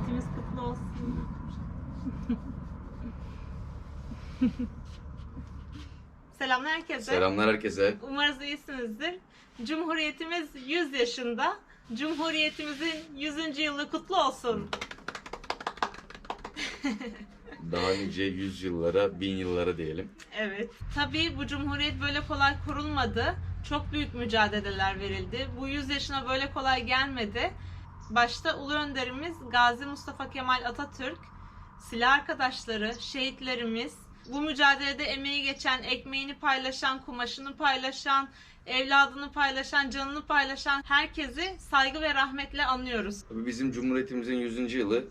Cumhuriyetimiz kutlu olsun. Selamlar herkese. Selamlar herkese. Umarız iyisinizdir. Cumhuriyetimiz 100 yaşında. Cumhuriyetimizin 100. yılı kutlu olsun. Daha nice yüzyıllara, bin yıllara diyelim. Evet. Tabii bu cumhuriyet böyle kolay kurulmadı. Çok büyük mücadeleler verildi. Bu 100 yaşına böyle kolay gelmedi. Başta Ulu Önderimiz Gazi Mustafa Kemal Atatürk, silah arkadaşları, şehitlerimiz, bu mücadelede emeği geçen, ekmeğini paylaşan, kumaşını paylaşan, evladını paylaşan, canını paylaşan herkesi saygı ve rahmetle anıyoruz. Tabii bizim Cumhuriyetimizin 100. yılı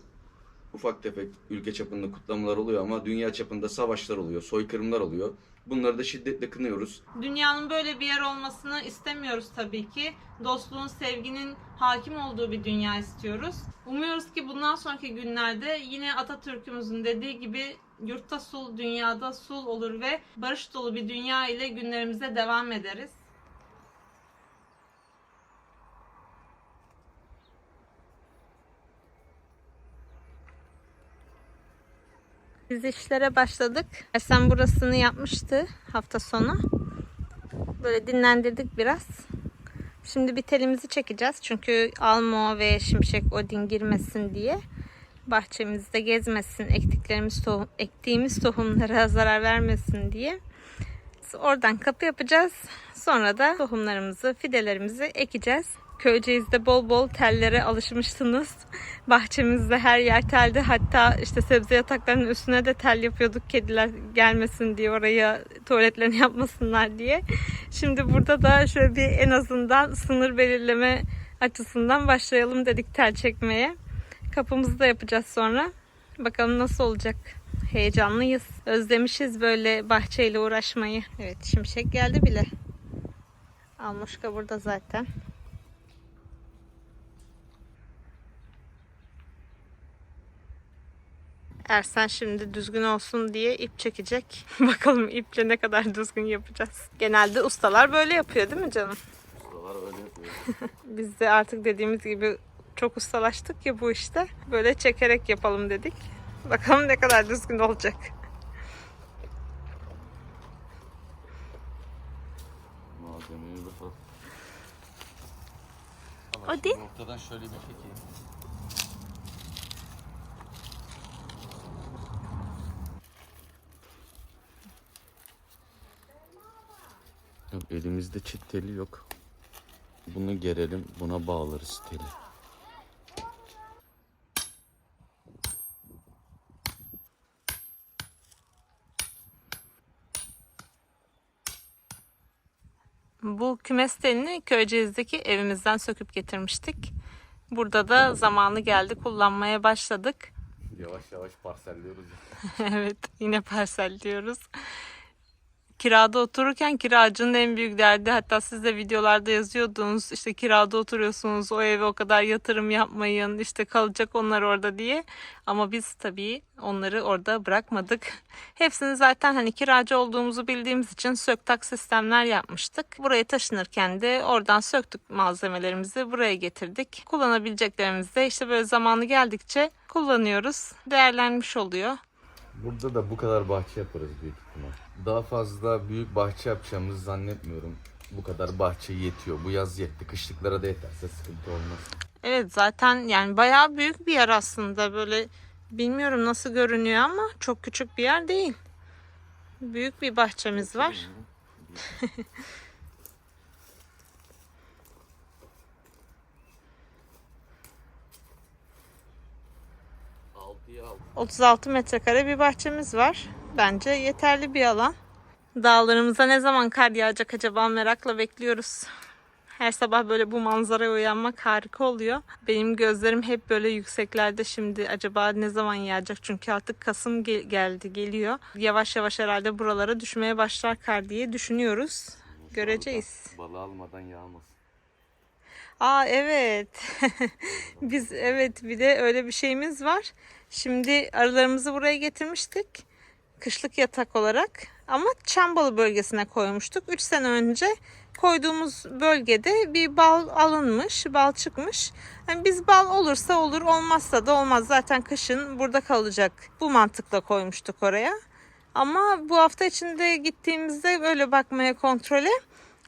ufak tefek ülke çapında kutlamalar oluyor ama dünya çapında savaşlar oluyor, soykırımlar oluyor. Bunları da şiddetle kınıyoruz. Dünyanın böyle bir yer olmasını istemiyoruz tabii ki. Dostluğun, sevginin hakim olduğu bir dünya istiyoruz. Umuyoruz ki bundan sonraki günlerde yine Atatürk'ümüzün dediği gibi yurtta sul, dünyada sul olur ve barış dolu bir dünya ile günlerimize devam ederiz. Biz işlere başladık. Ersen burasını yapmıştı hafta sonu. Böyle dinlendirdik biraz. Şimdi bir telimizi çekeceğiz. Çünkü Almo ve Şimşek Odin girmesin diye. Bahçemizde gezmesin, ektiklerimiz tohum, ektiğimiz tohumlara zarar vermesin diye. Oradan kapı yapacağız. Sonra da tohumlarımızı, fidelerimizi ekeceğiz. Köyceğiz'de bol bol tellere alışmışsınız. Bahçemizde her yer teldi. Hatta işte sebze yataklarının üstüne de tel yapıyorduk kediler gelmesin diye oraya tuvaletlerini yapmasınlar diye. Şimdi burada da şöyle bir en azından sınır belirleme açısından başlayalım dedik tel çekmeye. Kapımızı da yapacağız sonra. Bakalım nasıl olacak. Heyecanlıyız. Özlemişiz böyle bahçeyle uğraşmayı. Evet şimşek geldi bile. Almışka burada zaten. Ersen şimdi düzgün olsun diye ip çekecek. Bakalım iple ne kadar düzgün yapacağız. Genelde ustalar böyle yapıyor değil mi canım? Ustalar öyle yapıyor. Biz de artık dediğimiz gibi çok ustalaştık ya bu işte. Böyle çekerek yapalım dedik. Bakalım ne kadar düzgün olacak. Malzemeyi bakalım. O değil. Ortadan şöyle bir çekeyim. Yok, elimizde çit teli yok. Bunu gerelim, buna bağlarız teli. Bu kümes telini Köyceğiz'deki evimizden söküp getirmiştik. Burada da zamanı geldi kullanmaya başladık. Yavaş yavaş parselliyoruz. evet yine parselliyoruz. Kirada otururken kiracının en büyük derdi hatta siz de videolarda yazıyordunuz işte kirada oturuyorsunuz o eve o kadar yatırım yapmayın işte kalacak onlar orada diye. Ama biz tabii onları orada bırakmadık. Hepsini zaten hani kiracı olduğumuzu bildiğimiz için söktak sistemler yapmıştık. Buraya taşınırken de oradan söktük malzemelerimizi buraya getirdik. Kullanabileceklerimizi de işte böyle zamanı geldikçe kullanıyoruz. Değerlenmiş oluyor. Burada da bu kadar bahçe yaparız büyük ihtimal. Daha fazla büyük bahçe yapacağımızı zannetmiyorum. Bu kadar bahçe yetiyor. Bu yaz yetti. Kışlıklara da yeterse sıkıntı olmaz. Evet zaten yani bayağı büyük bir yer aslında böyle bilmiyorum nasıl görünüyor ama çok küçük bir yer değil. Büyük bir bahçemiz var. Altıya altı. 36 metrekare bir bahçemiz var. Bence yeterli bir alan. Dağlarımıza ne zaman kar yağacak acaba merakla bekliyoruz. Her sabah böyle bu manzaraya uyanmak harika oluyor. Benim gözlerim hep böyle yükseklerde şimdi acaba ne zaman yağacak? Çünkü artık Kasım gel- geldi geliyor. Yavaş yavaş herhalde buralara düşmeye başlar kar diye düşünüyoruz. Göreceğiz. Balı almadan yağmaz. Aa evet. Biz evet bir de öyle bir şeyimiz var. Şimdi arılarımızı buraya getirmiştik. Kışlık yatak olarak. Ama Çambalı bölgesine koymuştuk. 3 sene önce koyduğumuz bölgede bir bal alınmış, bal çıkmış. Yani biz bal olursa olur, olmazsa da olmaz. Zaten kışın burada kalacak. Bu mantıkla koymuştuk oraya. Ama bu hafta içinde gittiğimizde böyle bakmaya kontrole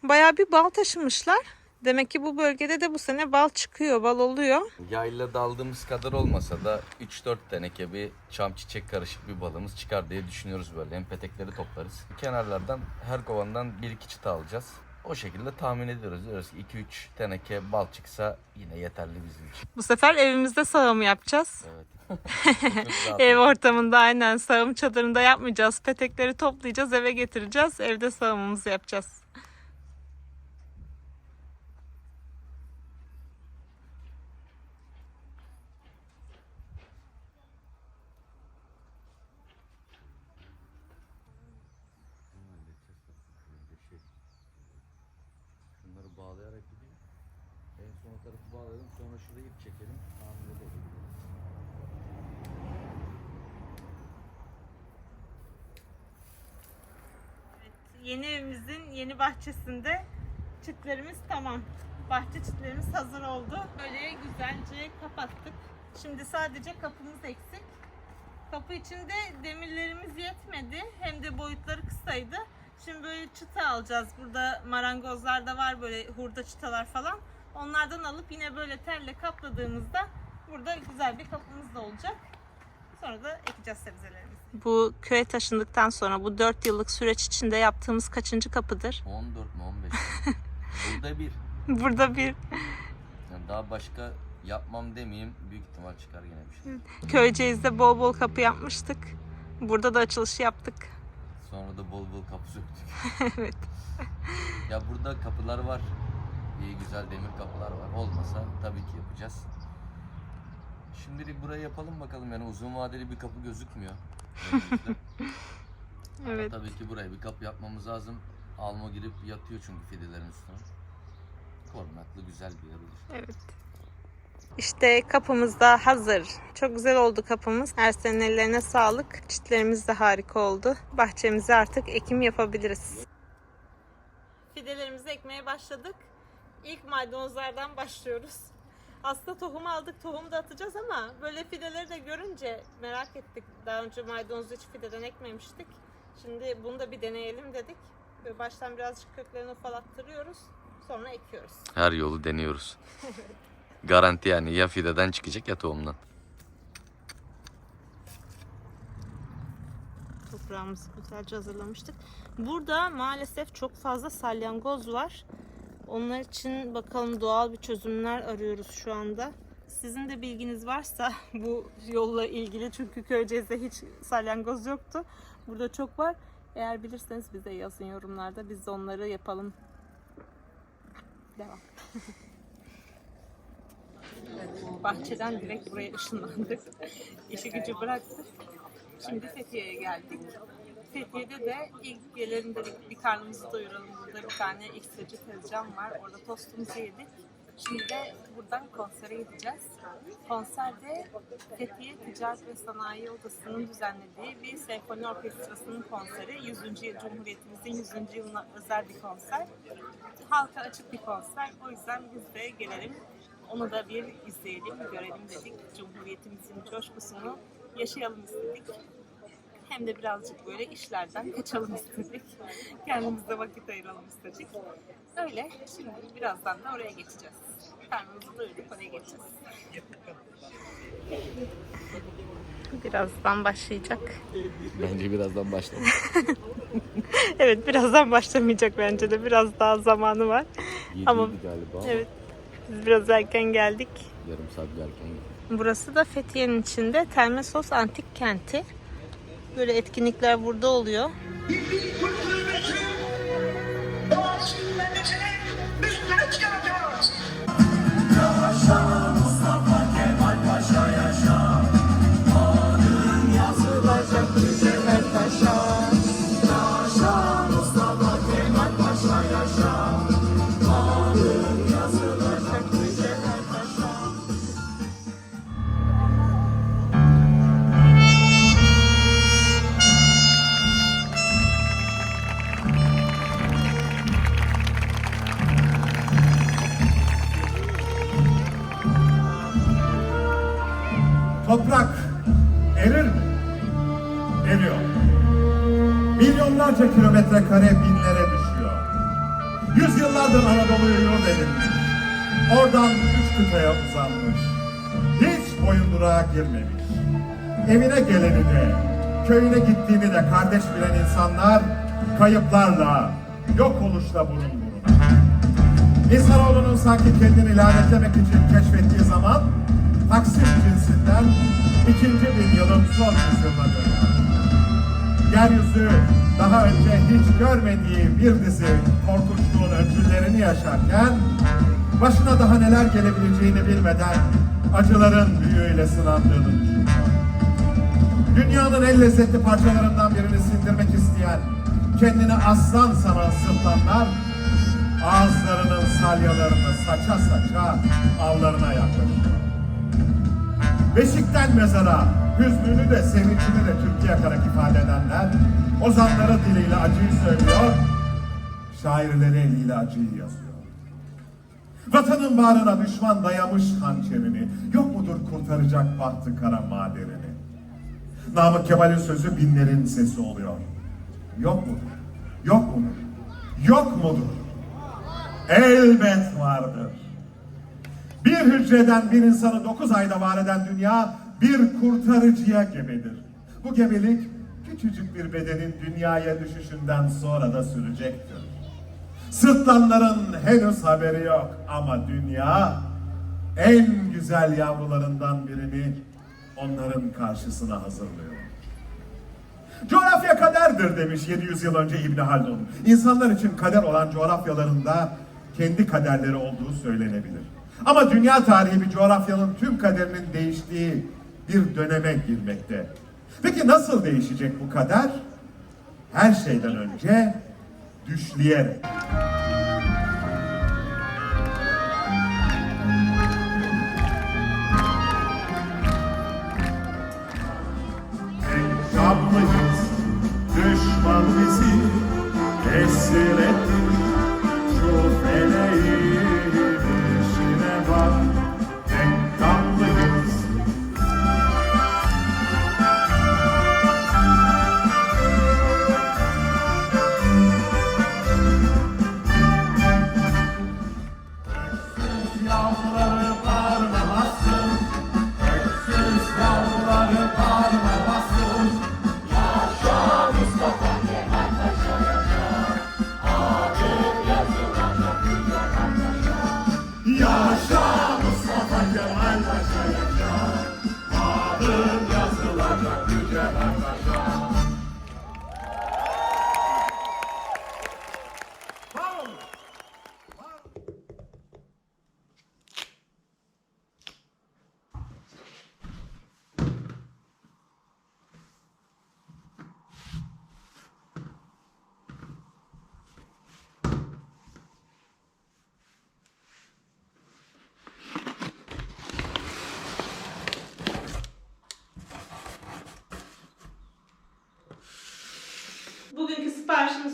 bayağı bir bal taşımışlar. Demek ki bu bölgede de bu sene bal çıkıyor, bal oluyor. Yayla daldığımız kadar olmasa da 3-4 teneke bir çam çiçek karışık bir balımız çıkar diye düşünüyoruz böyle. Hem petekleri toplarız. Kenarlardan her kovandan bir iki çıta alacağız. O şekilde tahmin ediyoruz. Diyoruz ki 2-3 teneke bal çıksa yine yeterli bizim için. Bu sefer evimizde sağım yapacağız. Evet. Ev ortamında aynen sağım çadırında yapmayacağız. Petekleri toplayacağız, eve getireceğiz. Evde sağımımızı yapacağız. Yeni evimizin yeni bahçesinde çitlerimiz tamam. Bahçe çitlerimiz hazır oldu. Böyle güzelce kapattık. Şimdi sadece kapımız eksik. Kapı içinde demirlerimiz yetmedi. Hem de boyutları kısaydı. Şimdi böyle çıta alacağız. Burada marangozlar da var böyle hurda çıtalar falan. Onlardan alıp yine böyle telle kapladığımızda burada güzel bir kapımız da olacak. Sonra da ekeceğiz sebzelerimizi. Bu köye taşındıktan sonra bu 4 yıllık süreç içinde yaptığımız kaçıncı kapıdır? 14 mi 15 mi? Burada bir. Burada bir Yani daha başka yapmam demeyeyim. Büyük ihtimal çıkar yine bir şey. Köyceğiz'de bol bol kapı yapmıştık. Burada da açılışı yaptık. Sonra da bol bol kapı söktük. evet. Ya burada kapılar var. İyi güzel demir kapılar var. Olmasa tabii ki yapacağız. Şimdilik burayı yapalım bakalım. Yani uzun vadeli bir kapı gözükmüyor. Evet. Tabii ki buraya bir kapı yapmamız lazım. Alma girip yatıyor çünkü fidelerin üstüne. Korunaklı güzel bir yer olur. Evet. İşte kapımız da hazır. Çok güzel oldu kapımız. Her senin ellerine sağlık. Çitlerimiz de harika oldu. Bahçemize artık ekim yapabiliriz. Fidelerimizi ekmeye başladık. İlk maydanozlardan başlıyoruz. Aslında tohum aldık, tohum da atacağız ama böyle fideleri de görünce merak ettik. Daha önce maydanozu hiç fideden ekmemiştik. Şimdi bunu da bir deneyelim dedik. Böyle baştan birazcık köklerini ufalattırıyoruz. Sonra ekiyoruz. Her yolu deniyoruz. Garanti yani ya fideden çıkacak ya tohumdan. Toprağımızı güzelce hazırlamıştık. Burada maalesef çok fazla salyangoz var. Onlar için bakalım doğal bir çözümler arıyoruz şu anda. Sizin de bilginiz varsa bu yolla ilgili çünkü Köyceğiz'de hiç salyangoz yoktu. Burada çok var. Eğer bilirseniz bize yazın yorumlarda. Biz de onları yapalım. Devam. Bahçeden direkt buraya ışınlandık. İşi gücü bıraktık. Şimdi Fethiye'ye geldik. Fethiye'de de ilk gelelim dedik bir karnımızı doyuralım. Burada bir tane iksirci tezcan var. Orada tostumuzu yedik. Şimdi de buradan konsere gideceğiz. Konserde Fethiye Ticaret ve Sanayi Odası'nın düzenlediği bir senfoni orkestrasının konseri. 100. yıl Cumhuriyetimizin 100. yılına özel bir konser. Halka açık bir konser. O yüzden biz de gelelim. Onu da bir izleyelim, görelim dedik. Cumhuriyetimizin coşkusunu yaşayalım istedik. Hem de birazcık böyle işlerden kaçalım istedik. Kendimize vakit ayıralım istedik. Öyle. Şimdi birazdan da oraya geçeceğiz. Karnımızı doyurduk oraya geçeceğiz. Birazdan başlayacak. Bence birazdan başlayalım. Evet birazdan başlamayacak bence de. Biraz daha zamanı var. Ama- galiba. Evet. Biz biraz erken geldik. Yarım saat erken geldik. Burası da Fethiye'nin içinde Termesos Antik Kenti. Böyle etkinlikler burada oluyor. Kıtaya uzanmış. Hiç boyunduruğa girmemiş. Evine geleni de, köyüne gittiğini de kardeş bilen insanlar kayıplarla, yok oluşla burun buruna. İnsanoğlunun sanki kendini lanetlemek için keşfettiği zaman Taksim cinsinden ikinci bin yılın son yüzyılına dönüyor. Yeryüzü daha önce hiç görmediği bir dizi korkunçluğun öncüllerini yaşarken başına daha neler gelebileceğini bilmeden acıların büyüğüyle sınandığını. Dünyanın en lezzetli parçalarından birini sindirmek isteyen, kendini aslan sanan sırtlanlar ağızlarının salyalarını saça saça avlarına yaklaşıyor. Beşikten mezara hüznünü de sevincini de Türkiye yakarak ifade edenler ozanları diliyle acıyı söylüyor, şairleri eliyle acıyı yazıyor. Vatanın bağrına düşman dayamış hançerini, yok mudur kurtaracak bahtı kara maderini? Namık Kemal'in sözü binlerin sesi oluyor. Yok mudur? Yok mudur? Yok mudur? Elbet vardır. Bir hücreden bir insanı dokuz ayda var eden dünya bir kurtarıcıya gebedir. Bu gebelik küçücük bir bedenin dünyaya düşüşünden sonra da sürecektir. Sırtlanların henüz haberi yok ama dünya en güzel yavrularından birini onların karşısına hazırlıyor. Coğrafya kaderdir demiş 700 yıl önce İbn Haldun. İnsanlar için kader olan coğrafyalarında kendi kaderleri olduğu söylenebilir. Ama dünya tarihi bir coğrafyanın tüm kaderinin değiştiği bir döneme girmekte. Peki nasıl değişecek bu kader? Her şeyden önce düşleyerek. Düşman bizi esir etti.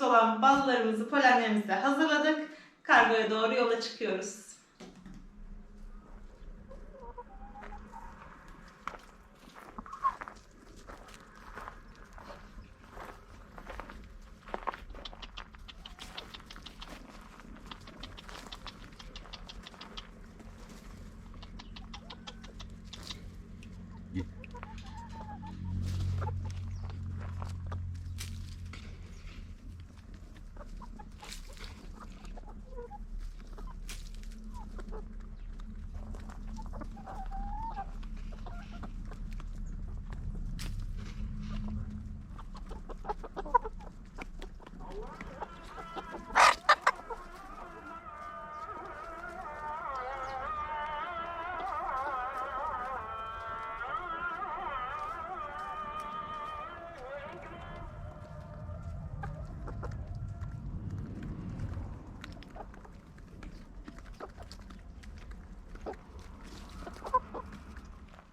Olan ballarımızı, polenlerimizi de hazırladık. Kargoya doğru yola çıkıyoruz.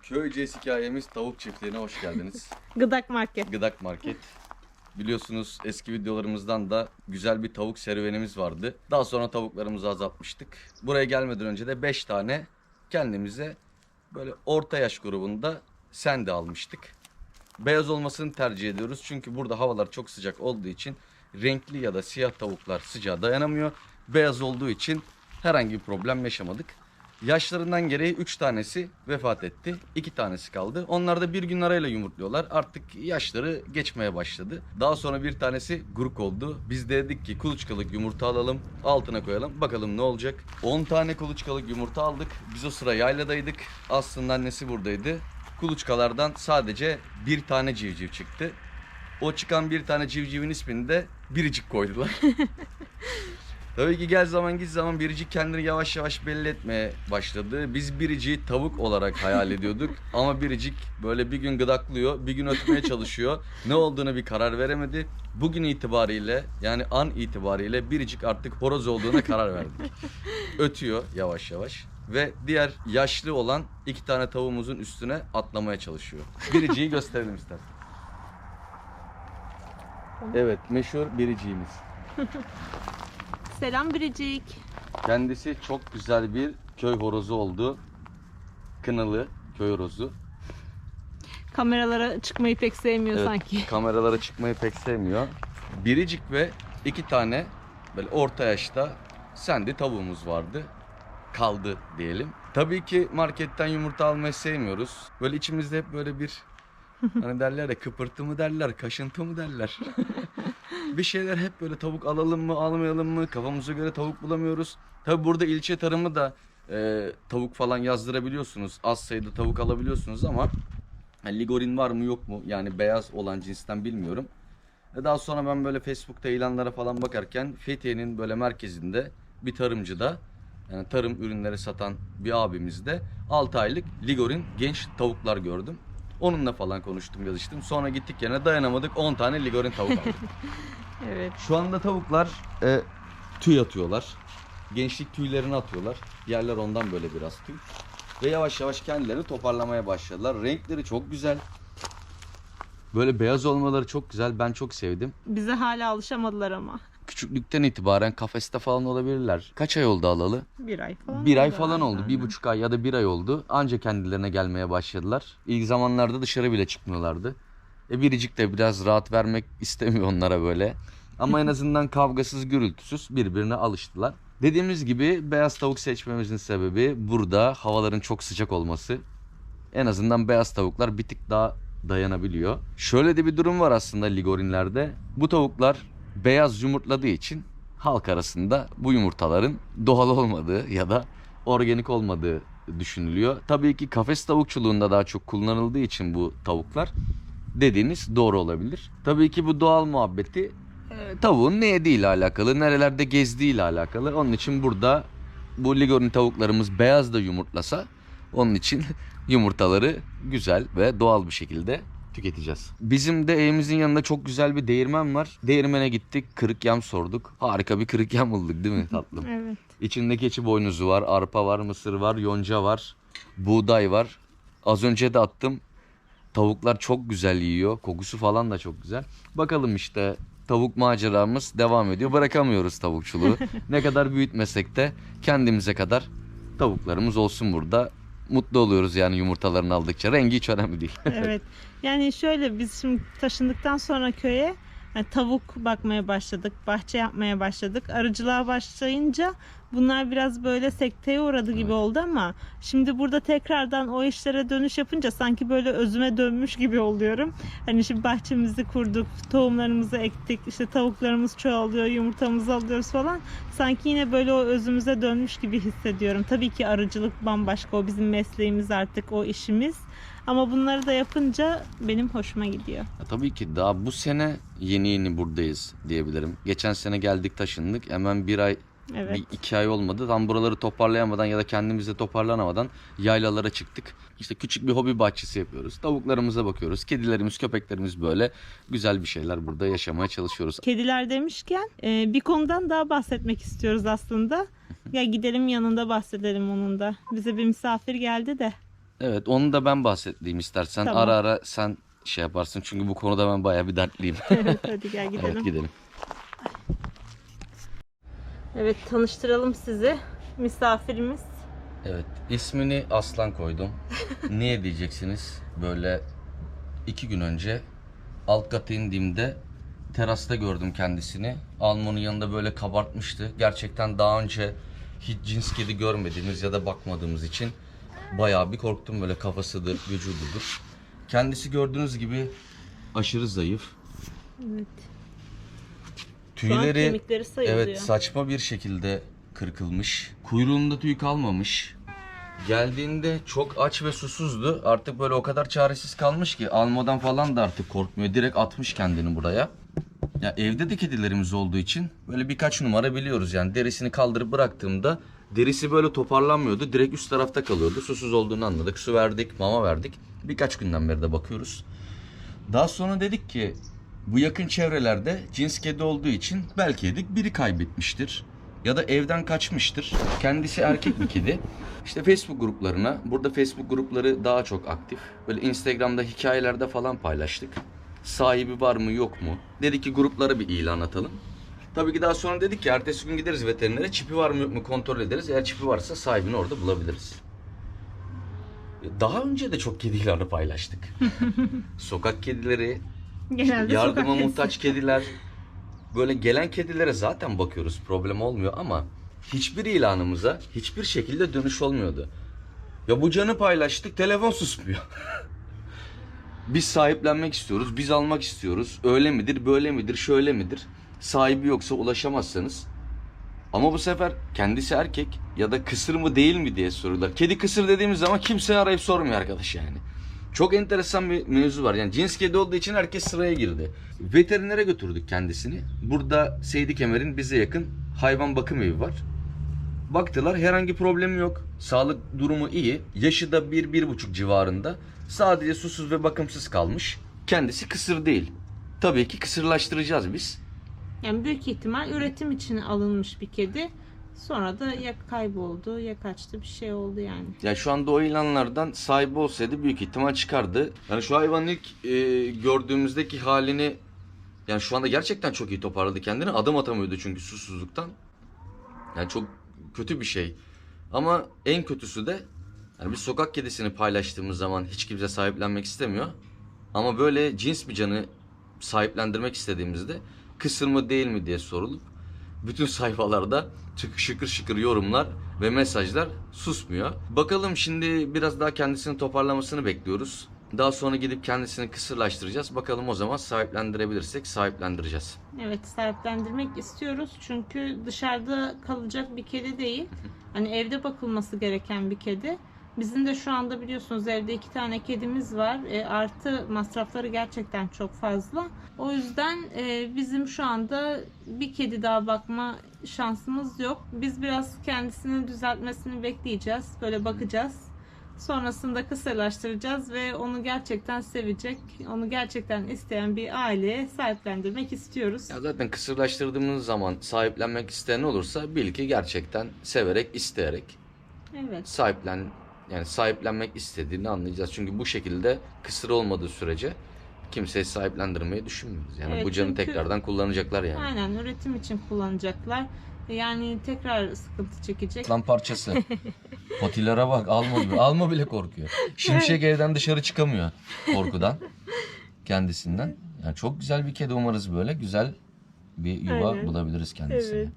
Köyceğiz hikayemiz tavuk çiftliğine hoş geldiniz. Gıdak Market. Gıdak Market. Biliyorsunuz eski videolarımızdan da güzel bir tavuk serüvenimiz vardı. Daha sonra tavuklarımızı azaltmıştık. Buraya gelmeden önce de 5 tane kendimize böyle orta yaş grubunda sen de almıştık. Beyaz olmasını tercih ediyoruz çünkü burada havalar çok sıcak olduğu için renkli ya da siyah tavuklar sıcağa dayanamıyor. Beyaz olduğu için herhangi bir problem yaşamadık. Yaşlarından gereği 3 tanesi vefat etti. 2 tanesi kaldı. Onlar da bir gün arayla yumurtluyorlar. Artık yaşları geçmeye başladı. Daha sonra bir tanesi guruk oldu. Biz de dedik ki kuluçkalık yumurta alalım. Altına koyalım. Bakalım ne olacak. 10 tane kuluçkalık yumurta aldık. Biz o sıra yayladaydık. Aslında annesi buradaydı. Kuluçkalardan sadece bir tane civciv çıktı. O çıkan bir tane civcivin ismini de Biricik koydular. Tabii ki gel zaman git zaman Biricik kendini yavaş yavaş belli etmeye başladı. Biz Biricik'i tavuk olarak hayal ediyorduk. Ama Biricik böyle bir gün gıdaklıyor, bir gün ötmeye çalışıyor. Ne olduğunu bir karar veremedi. Bugün itibariyle yani an itibariyle Biricik artık horoz olduğuna karar verdik. Ötüyor yavaş yavaş. Ve diğer yaşlı olan iki tane tavuğumuzun üstüne atlamaya çalışıyor. Biricik'i gösterelim istersen. Evet meşhur Biricik'imiz. Selam Biricik. Kendisi çok güzel bir köy horozu oldu. Kınalı köy horozu. Kameralara çıkmayı pek sevmiyor Evet, sanki. Kameralara çıkmayı pek sevmiyor. Biricik ve iki tane böyle orta yaşta sende tavuğumuz vardı. Kaldı diyelim. Tabii ki marketten yumurta almayı sevmiyoruz. Böyle içimizde hep böyle bir hani derler ya kıpırtı mı derler, kaşıntı mı derler. bir şeyler hep böyle tavuk alalım mı almayalım mı kafamıza göre tavuk bulamıyoruz. Tabii burada ilçe tarımı da e, tavuk falan yazdırabiliyorsunuz. Az sayıda tavuk alabiliyorsunuz ama yani ligorin var mı yok mu yani beyaz olan cinsten bilmiyorum. E Daha sonra ben böyle Facebook'ta ilanlara falan bakarken Fethiye'nin böyle merkezinde bir tarımcıda yani tarım ürünleri satan bir abimizde 6 aylık ligorin genç tavuklar gördüm. Onunla falan konuştum yazıştım. Sonra gittik yerine dayanamadık 10 tane ligorin tavuk aldık. Evet. Şu anda tavuklar e, tüy atıyorlar. Gençlik tüylerini atıyorlar. Yerler ondan böyle biraz tüy. Ve yavaş yavaş kendilerini toparlamaya başladılar. Renkleri çok güzel. Böyle beyaz olmaları çok güzel. Ben çok sevdim. Bize hala alışamadılar ama. Küçüklükten itibaren kafeste falan olabilirler. Kaç ay oldu alalı? Bir ay falan. Bir ay falan oldu. galiba. Bir buçuk ay ya da bir ay oldu. Anca kendilerine gelmeye başladılar. İlk zamanlarda dışarı bile çıkmıyorlardı. E biricik de biraz rahat vermek istemiyor onlara böyle. Ama en azından kavgasız gürültüsüz birbirine alıştılar. Dediğimiz gibi beyaz tavuk seçmemizin sebebi burada havaların çok sıcak olması. En azından beyaz tavuklar bir tık daha dayanabiliyor. Şöyle de bir durum var aslında ligorinlerde. Bu tavuklar beyaz yumurtladığı için halk arasında bu yumurtaların doğal olmadığı ya da organik olmadığı düşünülüyor. Tabii ki kafes tavukçuluğunda daha çok kullanıldığı için bu tavuklar dediğiniz doğru olabilir. Tabii ki bu doğal muhabbeti e, tavuğun ne yediğiyle alakalı, nerelerde gezdiğiyle alakalı. Onun için burada bu ligorin tavuklarımız beyaz da yumurtlasa onun için yumurtaları güzel ve doğal bir şekilde tüketeceğiz. Bizim de evimizin yanında çok güzel bir değirmen var. Değirmene gittik, kırık yem sorduk. Harika bir kırık yem bulduk değil mi tatlım? Evet. İçinde keçi boynuzu var, arpa var, mısır var, yonca var, buğday var. Az önce de attım. Tavuklar çok güzel yiyor. Kokusu falan da çok güzel. Bakalım işte tavuk maceramız devam ediyor. Bırakamıyoruz tavukçuluğu. ne kadar büyütmesek de kendimize kadar tavuklarımız olsun burada. Mutlu oluyoruz yani yumurtalarını aldıkça. Rengi hiç önemli değil. Evet. Yani şöyle biz şimdi taşındıktan sonra köye yani tavuk bakmaya başladık, bahçe yapmaya başladık. Arıcılığa başlayınca bunlar biraz böyle sekteye uğradı gibi oldu ama şimdi burada tekrardan o işlere dönüş yapınca sanki böyle özüme dönmüş gibi oluyorum. Hani şimdi bahçemizi kurduk, tohumlarımızı ektik, işte tavuklarımız çoğalıyor, yumurtamızı alıyoruz falan. Sanki yine böyle o özümüze dönmüş gibi hissediyorum. Tabii ki arıcılık bambaşka, o bizim mesleğimiz artık, o işimiz. Ama bunları da yapınca benim hoşuma gidiyor. Ya tabii ki daha bu sene yeni yeni buradayız diyebilirim. Geçen sene geldik taşındık. Hemen bir ay Evet. bir iki ay olmadı. Tam buraları toparlayamadan ya da kendimizi toparlanamadan yaylalara çıktık. İşte küçük bir hobi bahçesi yapıyoruz. Tavuklarımıza bakıyoruz. Kedilerimiz, köpeklerimiz böyle güzel bir şeyler burada yaşamaya çalışıyoruz. Kediler demişken e, bir konudan daha bahsetmek istiyoruz aslında. Ya gidelim yanında bahsedelim onun da. Bize bir misafir geldi de. Evet onu da ben bahsedeyim istersen. Tamam. Ara ara sen şey yaparsın. Çünkü bu konuda ben bayağı bir dertliyim. Evet hadi gel gidelim. evet gidelim. Evet tanıştıralım sizi. Misafirimiz Evet. ismini Aslan koydum. Niye diyeceksiniz? Böyle iki gün önce alt kata indiğimde terasta gördüm kendisini. Almon'un yanında böyle kabartmıştı. Gerçekten daha önce hiç cins kedi görmediğimiz ya da bakmadığımız için bayağı bir korktum böyle kafasıdır, vücududur. Kendisi gördüğünüz gibi aşırı zayıf. Evet. Tüyleri kemikleri sayılıyor. evet saçma bir şekilde kırkılmış. Kuyruğunda tüy kalmamış. Geldiğinde çok aç ve susuzdu. Artık böyle o kadar çaresiz kalmış ki almadan falan da artık korkmuyor. Direkt atmış kendini buraya. Ya evde de kedilerimiz olduğu için böyle birkaç numara biliyoruz yani derisini kaldırıp bıraktığımda derisi böyle toparlanmıyordu. Direkt üst tarafta kalıyordu. Susuz olduğunu anladık. Su verdik, mama verdik. Birkaç günden beri de bakıyoruz. Daha sonra dedik ki bu yakın çevrelerde cins kedi olduğu için belki dedik biri kaybetmiştir. Ya da evden kaçmıştır. Kendisi erkek bir kedi. İşte Facebook gruplarına, burada Facebook grupları daha çok aktif. Böyle Instagram'da hikayelerde falan paylaştık. Sahibi var mı yok mu? Dedik ki gruplara bir ilan atalım. Tabii ki daha sonra dedik ki ertesi gün gideriz veterinere çipi var mı yok mu kontrol ederiz. Eğer çipi varsa sahibini orada bulabiliriz. Daha önce de çok kedi ilanı paylaştık. Sokak kedileri, Genelde yardıma sokak muhtaç kediler. Böyle gelen kedilere zaten bakıyoruz problem olmuyor ama hiçbir ilanımıza hiçbir şekilde dönüş olmuyordu. Ya bu canı paylaştık telefon susmuyor. biz sahiplenmek istiyoruz, biz almak istiyoruz. Öyle midir, böyle midir, şöyle midir? Sahibi yoksa ulaşamazsanız. Ama bu sefer kendisi erkek ya da kısır mı değil mi diye soruyorlar. Kedi kısır dediğimiz zaman kimse arayıp sormuyor arkadaş yani. Çok enteresan bir mevzu var. Yani cins kedi olduğu için herkes sıraya girdi. Veterinere götürdük kendisini. Burada Seydi Kemer'in bize yakın hayvan bakım evi var. Baktılar herhangi problemi yok. Sağlık durumu iyi. Yaşı da 1-1,5 civarında. Sadece susuz ve bakımsız kalmış. Kendisi kısır değil. Tabii ki kısırlaştıracağız biz. Yani büyük ihtimal üretim için alınmış bir kedi. Sonra da ya kayboldu ya kaçtı bir şey oldu yani. Ya şu anda o ilanlardan sahibi olsaydı büyük ihtimal çıkardı. Yani şu hayvanın ilk e, gördüğümüzdeki halini yani şu anda gerçekten çok iyi toparladı kendini. Adım atamıyordu çünkü susuzluktan. Yani çok kötü bir şey. Ama en kötüsü de yani biz sokak kedisini paylaştığımız zaman hiç kimse sahiplenmek istemiyor. Ama böyle cins bir canı sahiplendirmek istediğimizde kısır mı değil mi diye sorulup bütün sayfalarda çık- şıkır şıkır yorumlar ve mesajlar susmuyor. Bakalım şimdi biraz daha kendisini toparlamasını bekliyoruz. Daha sonra gidip kendisini kısırlaştıracağız. Bakalım o zaman sahiplendirebilirsek sahiplendireceğiz. Evet sahiplendirmek istiyoruz çünkü dışarıda kalacak bir kedi değil. Hani evde bakılması gereken bir kedi. Bizim de şu anda biliyorsunuz evde iki tane kedimiz var. E, artı masrafları gerçekten çok fazla. O yüzden e, bizim şu anda bir kedi daha bakma şansımız yok. Biz biraz kendisini düzeltmesini bekleyeceğiz. Böyle bakacağız. Sonrasında kısırlaştıracağız ve onu gerçekten sevecek, onu gerçekten isteyen bir aileye sahiplendirmek istiyoruz. Ya zaten kısırlaştırdığımız zaman sahiplenmek isteyen olursa bil ki gerçekten severek, isteyerek Evet. sahiplen yani sahiplenmek istediğini anlayacağız. Çünkü bu şekilde kısır olmadığı sürece kimseyi sahiplendirmeyi düşünmüyoruz. Yani Evet, bu canı çünkü- tekrardan kullanacaklar yani. Aynen üretim için kullanacaklar. Yani tekrar sıkıntı çekecek. Lan parçası. Patilere bak alma bile. Alma bile korkuyor. Şimşek evden dışarı çıkamıyor korkudan. Kendisinden. Yani çok güzel bir kedi umarız böyle. Güzel bir yuva Aynen. bulabiliriz kendisine. Evet.